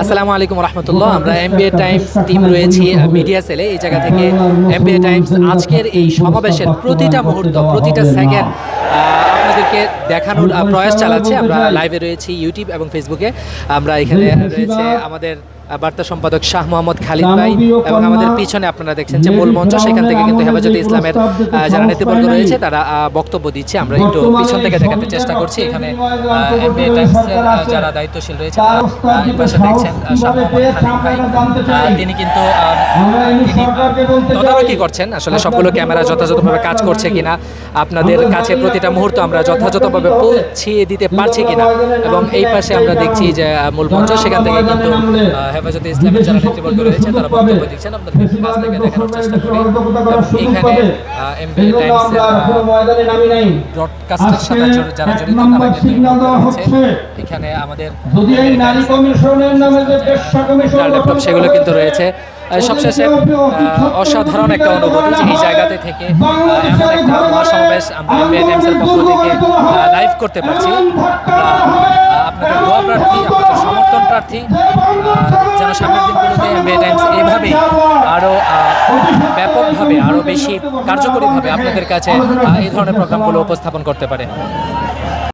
আসসালামু আলাইকুম রহমতুল্লাহ। আমরা এমবিএ টাইমস টিম রয়েছি মিডিয়া সেলে এই জায়গা থেকে এমবিএ টাইমস আজকের এই সমাবেশের প্রতিটা মুহূর্ত, প্রতিটা সেকেন্ড আপনাদেরকে দেখানোর প্রয়াস চালাচ্ছে। আমরা লাইভে রয়েছি ইউটিউব এবং ফেসবুকে আমরা এখানে রয়েছে আমাদের বার্তা সম্পাদক শাহ মোহাম্মদ খালিদ ভাই এবং আমাদের পিছনে আপনারা দেখছেন যে মূল মঞ্চ। সেখান থেকে কিন্তু হেফাজতে ইসলামের যারা নেতৃবর্গ রয়েছে তারা বক্তব্য দিচ্ছে। আমরা একটু পিছন থেকে দেখাতে চেষ্টা করছি। এখানে যারা দায়িত্বশীল রয়েছে পাশে দেখছেন শাহ মোহাম্মদ খালিদ ভাই। তিনি কিন্তু তদারকি করছেন। আসলে সবগুলো ক্যামেরা যথাযথভাবে কাজ করছে কিনা আপনাদের কাছে প্রতিটা মুহূর্ত আমরা যথাযথভাবে পৌঁছিয়ে দিতে পারছি কিনা। এবং এই পাশে আমরা দেখছি যে মূল মঞ্চ সেখান থেকে কিন্তু হেফাজতে ইসলামের যারা নেতৃবর্গ রয়েছে তারা বক্তব্য দিচ্ছেন। আপনাদের কাছ থেকে দেখানোর চেষ্টা করি। এখানে এমবি টাইমসের ব্রডকাস্টের সাথে যারা জড়িত তারা কিন্তু এই মুহূর্তে রয়েছে। এখানে আমাদের যদি এই নারী কমিশনের নামে যে পেশা কমিশন ল্যাপটপ সেগুলো কিন্তু রয়েছে। সবশেষে অসাধারণ একটা অনুভূতি যে এই জায়গাতে থেকে এমন একটা মহাসমাবেশ আমরা টাইমসের পক্ষ থেকে লাইভ করতে পারছি। আপনাদের দোয়া প্রার্থী আপনাদের সমর্থন প্রার্থী যেন সামনের দিনগুলোতে এমবিএ টাইমস এভাবেই আরও ব্যাপকভাবে আরও বেশি কার্যকরীভাবে আপনাদের কাছে এই ধরনের প্রোগ্রামগুলো উপস্থাপন করতে পারে।